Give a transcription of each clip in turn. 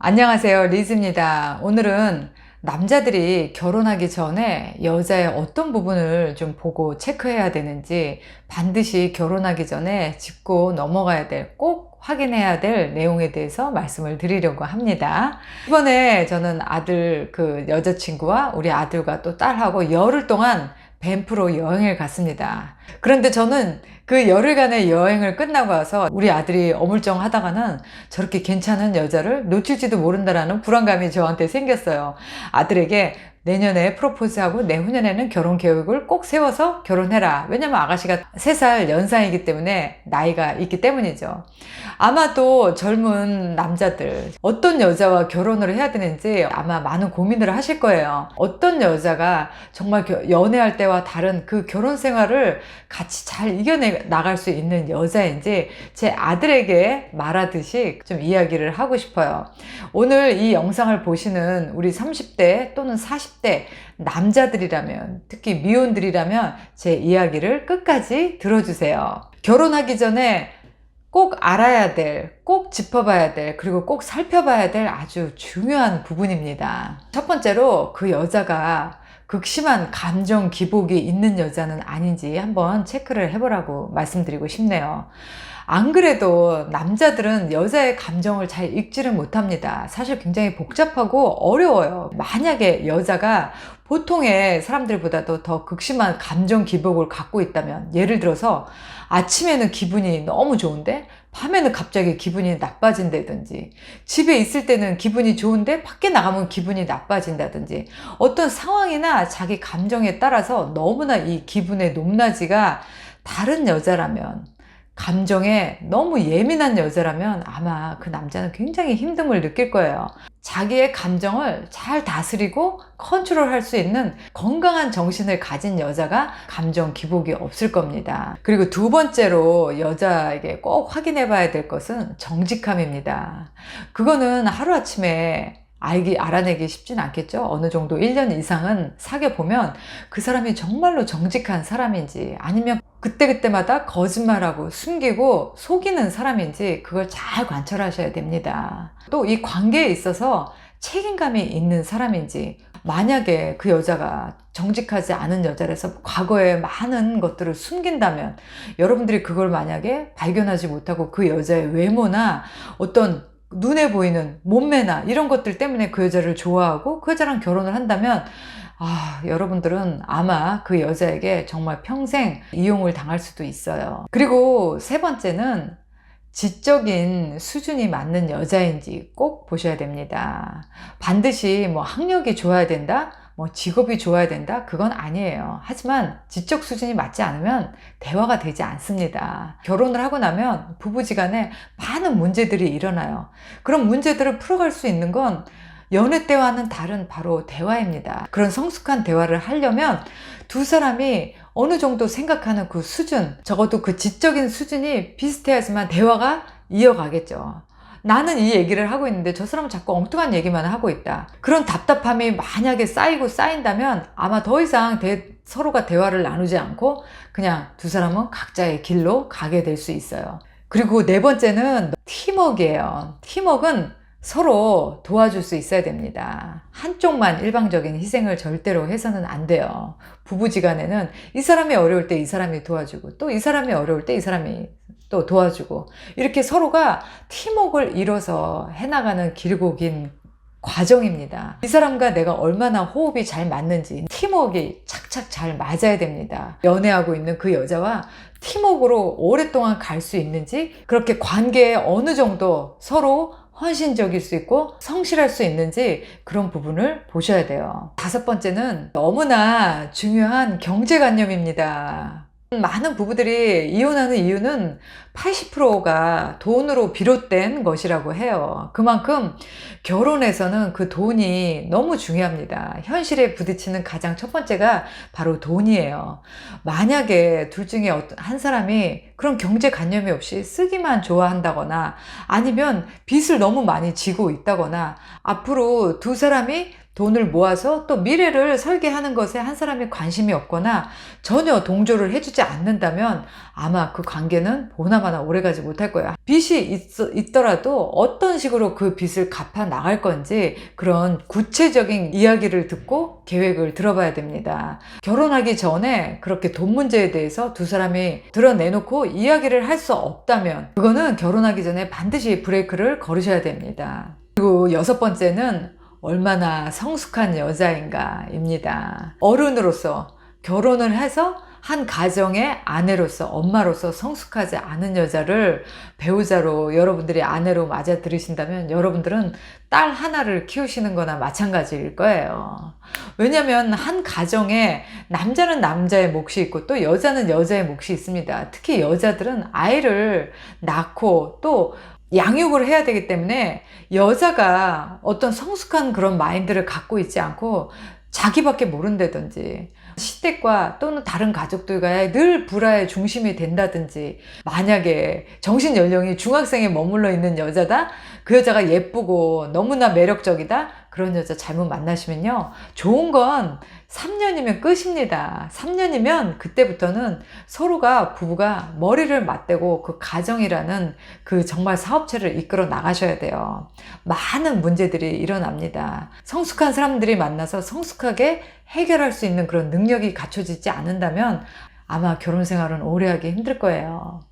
안녕하세요. 리즈입니다. 오늘은 남자들이 결혼하기 전에 여자의 어떤 부분을 좀 보고 체크해야 되는지 반드시 결혼하기 전에 짚고 넘어가야 될, 꼭 확인해야 될 내용에 대해서 말씀을 드리려고 합니다. 이번에 저는 아들 그 여자친구와 우리 아들과 또 딸하고 열흘 동안 밴프로 여행을 갔습니다. 그런데 저는 그 열흘간의 여행을 끝나고 와서 우리 아들이 어물쩡 하다가는 저렇게 괜찮은 여자를 놓칠지도 모른다라는 불안감이 저한테 생겼어요. 아들에게 내년에 프로포즈하고 내후년에는 결혼 계획을 꼭 세워서 결혼해라. 왜냐면 아가씨가 3살 연상이기 때문에 나이가 있기 때문이죠. 아마도 젊은 남자들 어떤 여자와 결혼을 해야 되는지 아마 많은 고민을 하실 거예요. 어떤 여자가 정말 겨- 연애할 때와 다른 그 결혼 생활을 같이 잘 이겨내 나갈 수 있는 여자인지 제 아들에게 말하듯이 좀 이야기를 하고 싶어요. 오늘 이 영상을 보시는 우리 30대 또는 40대 남자들이라면 특히 미혼들이라면 제 이야기를 끝까지 들어주세요. 결혼하기 전에 꼭 알아야 될, 꼭 짚어봐야 될, 그리고 꼭 살펴봐야 될 아주 중요한 부분입니다. 첫 번째로 그 여자가 극심한 감정 기복이 있는 여자는 아닌지 한번 체크를 해보라고 말씀드리고 싶네요. 안 그래도 남자들은 여자의 감정을 잘 읽지를 못합니다. 사실 굉장히 복잡하고 어려워요. 만약에 여자가 보통의 사람들보다도 더 극심한 감정 기복을 갖고 있다면, 예를 들어서 아침에는 기분이 너무 좋은데, 밤에는 갑자기 기분이 나빠진다든지, 집에 있을 때는 기분이 좋은데, 밖에 나가면 기분이 나빠진다든지, 어떤 상황이나 자기 감정에 따라서 너무나 이 기분의 높낮이가 다른 여자라면, 감정에 너무 예민한 여자라면 아마 그 남자는 굉장히 힘듦을 느낄 거예요. 자기의 감정을 잘 다스리고 컨트롤 할 수 있는 건강한 정신을 가진 여자가 감정 기복이 없을 겁니다. 그리고 두 번째로 여자에게 꼭 확인해 봐야 될 것은 정직함입니다. 그거는 하루아침에 알기, 알아내기 쉽진 않겠죠? 어느 정도 1년 이상은 사귀어보면 그 사람이 정말로 정직한 사람인지 아니면 그때그때마다 거짓말하고 숨기고 속이는 사람인지 그걸 잘 관찰하셔야 됩니다. 또 이 관계에 있어서 책임감이 있는 사람인지 만약에 그 여자가 정직하지 않은 여자라서 과거에 많은 것들을 숨긴다면 여러분들이 그걸 만약에 발견하지 못하고 그 여자의 외모나 어떤 눈에 보이는 몸매나 이런 것들 때문에 그 여자를 좋아하고 그 여자랑 결혼을 한다면 아, 여러분들은 아마 그 여자에게 정말 평생 이용을 당할 수도 있어요. 그리고 세 번째는 지적인 수준이 맞는 여자인지 꼭 보셔야 됩니다. 반드시 뭐 학력이 좋아야 된다? 뭐 직업이 좋아야 된다? 그건 아니에요. 하지만 지적 수준이 맞지 않으면 대화가 되지 않습니다. 결혼을 하고 나면 부부지간에 많은 문제들이 일어나요. 그런 문제들을 풀어갈 수 있는 건 연애 때와는 다른 바로 대화입니다. 그런 성숙한 대화를 하려면 두 사람이 어느 정도 생각하는 그 수준, 적어도 그 지적인 수준이 비슷해야지만 대화가 이어가겠죠. 나는 이 얘기를 하고 있는데 저 사람은 자꾸 엉뚱한 얘기만 하고 있다. 그런 답답함이 만약에 쌓이고 쌓인다면 아마 더 이상 대- 서로가 대화를 나누지 않고 그냥 두 사람은 각자의 길로 가게 될 수 있어요. 그리고 네 번째는 팀워크예요. 팀워크는 서로 도와줄 수 있어야 됩니다. 한쪽만 일방적인 희생을 절대로 해서는 안 돼요. 부부지간에는 이 사람이 어려울 때 이 사람이 도와주고 또 이 사람이 어려울 때 이 사람이 또 도와주고 이렇게 서로가 팀워크를 이뤄서 해나가는 길고 긴 과정입니다. 이 사람과 내가 얼마나 호흡이 잘 맞는지 팀워크가 착착 잘 맞아야 됩니다. 연애하고 있는 그 여자와 팀워크로 오랫동안 갈 수 있는지 그렇게 관계에 어느 정도 서로 헌신적일 수 있고 성실할 수 있는지 그런 부분을 보셔야 돼요. 다섯 번째는 너무나 중요한 경제관념입니다. 많은 부부들이 이혼하는 이유는 80%가 돈으로 비롯된 것이라고 해요. 그만큼 결혼에서는 그 돈이 너무 중요합니다. 현실에 부딪히는 가장 첫 번째가 바로 돈이에요. 만약에 둘 중에 한 사람이 그런 경제관념이 없이 쓰기만 좋아한다거나 아니면 빚을 너무 많이 지고 있다거나 앞으로 두 사람이 돈을 모아서 또 미래를 설계하는 것에 한 사람이 관심이 없거나 전혀 동조를 해주지 않는다면 아마 그 관계는 보나마나 오래가지 못할 거예요. 빚이 있, 더라도 어떤 식으로 그 빚을 갚아 나갈 건지 그런 구체적인 이야기를 듣고 계획을 들어봐야 됩니다. 결혼하기 전에 그렇게 돈 문제에 대해서 두 사람이 드러내놓고 이야기를 할 수 없다면 그거는 결혼하기 전에 반드시 브레이크를 걸으셔야 됩니다. 그리고 여섯 번째는 얼마나 성숙한 여자인가입니다. 어른으로서 결혼을 해서 한 가정의 아내로서 엄마로서 성숙하지 않은 여자를 배우자로 여러분들이 아내로 맞아 들으신다면 여러분들은 딸 하나를 키우시는 거나 마찬가지일 거예요. 왜냐하면 한 가정에 남자는 남자의 몫이 있고 또 여자는 여자의 몫이 있습니다. 특히 여자들은 아이를 낳고 또 양육을 해야 되기 때문에 여자가 어떤 성숙한 그런 마인드를 갖고 있지 않고 자기밖에 모른다든지 시댁과 또는 다른 가족들과의 늘 불화의 중심이 된다든지 만약에 정신 연령이 중학생에 머물러 있는 여자다? 그 여자가 예쁘고 너무나 매력적이다 그런 여자 잘못 만나시면요. 좋은 건 3년이면 끝입니다. 3년이면 그때부터는 서로가 부부가 머리를 맞대고 그 가정이라는 그 정말 사업체를 이끌어 나가셔야 돼요. 많은 문제들이 일어납니다. 성숙한 사람들이 만나서 성숙하게 해결할 수 있는 그런 능력이 갖춰지지 않는다면 아마 결혼 생활은 오래 하기 힘들 거예요.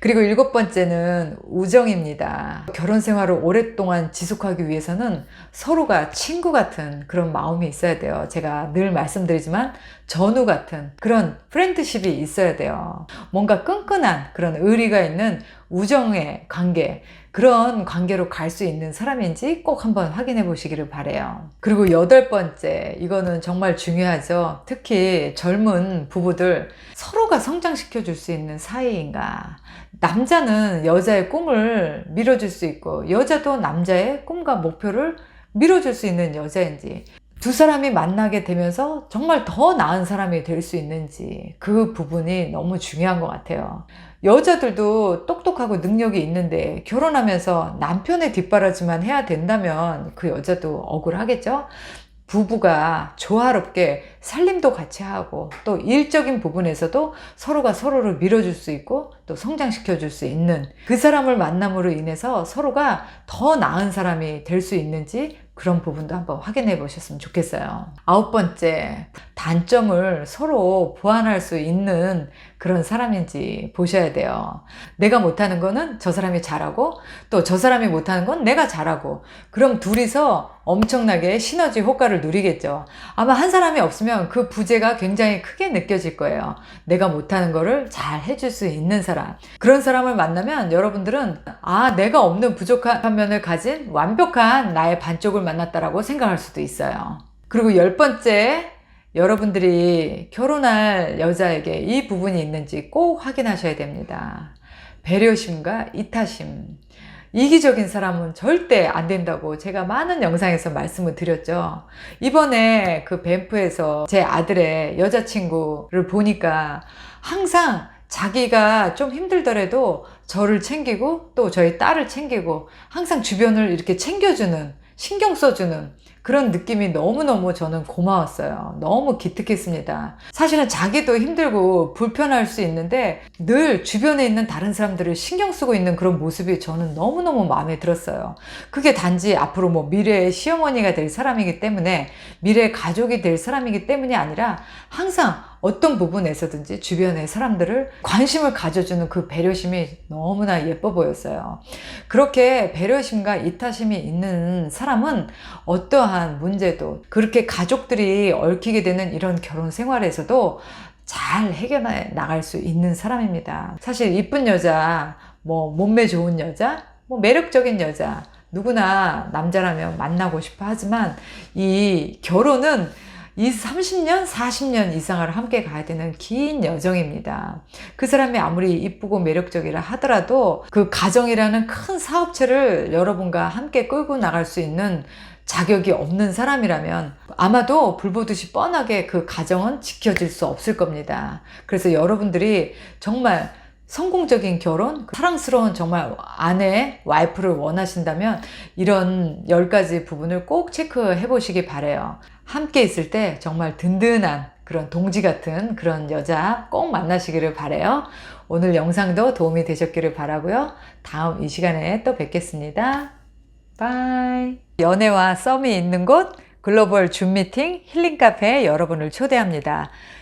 그리고 일곱 번째는 우정입니다. 결혼 생활을 오랫동안 지속하기 위해서는 서로가 친구 같은 그런 마음이 있어야 돼요. 제가 늘 말씀드리지만 전우 같은 그런 프렌드십이 있어야 돼요. 뭔가 끈끈한 그런 의리가 있는 우정의 관계, 그런 관계로 갈 수 있는 사람인지 꼭 한번 확인해 보시기를 바래요. 그리고 여덟 번째, 이거는 정말 중요하죠. 특히 젊은 부부들 서로가 성장시켜 줄 수 있는 사이인가. 남자는 여자의 꿈을 밀어줄 수 있고, 여자도 남자의 꿈과 목표를 밀어줄 수 있는 여자인지, 두 사람이 만나게 되면서 정말 더 나은 사람이 될 수 있는지 그 부분이 너무 중요한 것 같아요. 여자들도 똑똑하고 능력이 있는데 결혼하면서 남편의 뒷바라지만 해야 된다면 그 여자도 억울하겠죠? 부부가 조화롭게 살림도 같이 하고 또 일적인 부분에서도 서로가 서로를 밀어줄 수 있고 또 성장시켜 줄 수 있는 그 사람을 만남으로 인해서 서로가 더 나은 사람이 될 수 있는지 그런 부분도 한번 확인해 보셨으면 좋겠어요. 아홉 번째, 단점을 서로 보완할 수 있는 그런 사람인지 보셔야 돼요. 내가 못하는 거는 저 사람이 잘하고 또 저 사람이 못하는 건 내가 잘하고 그럼 둘이서 엄청나게 시너지 효과를 누리겠죠. 아마 한 사람이 없으면 그 부재가 굉장히 크게 느껴질 거예요. 내가 못하는 거를 잘 해줄 수 있는 사람. 그런 사람을 만나면 여러분들은 아, 내가 없는 부족한 면을 가진 완벽한 나의 반쪽을 만났다라고 생각할 수도 있어요. 그리고 열 번째, 여러분들이 결혼할 여자에게 이 부분이 있는지 꼭 확인하셔야 됩니다. 배려심과 이타심. 이기적인 사람은 절대 안 된다고 제가 많은 영상에서 말씀을 드렸죠. 이번에 그 뱀프에서 제 아들의 여자친구를 보니까 항상 자기가 좀 힘들더라도 저를 챙기고 또 저희 딸을 챙기고 항상 주변을 이렇게 챙겨주는 신경 써주는 그런 느낌이 너무너무 저는 고마웠어요. 너무 기특했습니다. 사실은 자기도 힘들고 불편할 수 있는데 늘 주변에 있는 다른 사람들을 신경 쓰고 있는 그런 모습이 저는 너무너무 마음에 들었어요. 그게 단지 앞으로 뭐 미래의 시어머니가 될 사람이기 때문에 미래의 가족이 될 사람이기 때문이 아니라 항상 어떤 부분에서든지 주변의 사람들을 관심을 가져주는 그 배려심이 너무나 예뻐 보였어요. 그렇게 배려심과 이타심이 있는 사람은 어떠한 문제도 그렇게 가족들이 얽히게 되는 이런 결혼 생활에서도 잘 해결해 나갈 수 있는 사람입니다. 사실 이쁜 여자, 뭐 몸매 좋은 여자, 뭐 매력적인 여자, 누구나 남자라면 만나고 싶어 하지만 이 결혼은 이 30년, 40년 이상을 함께 가야 되는 긴 여정입니다. 그 사람이 아무리 이쁘고 매력적이라 하더라도 그 가정이라는 큰 사업체를 여러분과 함께 끌고 나갈 수 있는 자격이 없는 사람이라면 아마도 불보듯이 뻔하게 그 가정은 지켜질 수 없을 겁니다. 그래서 여러분들이 정말 성공적인 결혼, 사랑스러운 정말 아내, 와이프를 원하신다면 이런 10가지 부분을 꼭 체크해 보시기 바래요. 함께 있을 때 정말 든든한 그런 동지 같은 그런 여자 꼭 만나시기를 바래요. 오늘 영상도 도움이 되셨기를 바라고요. 다음 이 시간에 또 뵙겠습니다. 바이. 연애와 썸이 있는 곳 글로벌 줌 미팅 힐링 카페에 여러분을 초대합니다.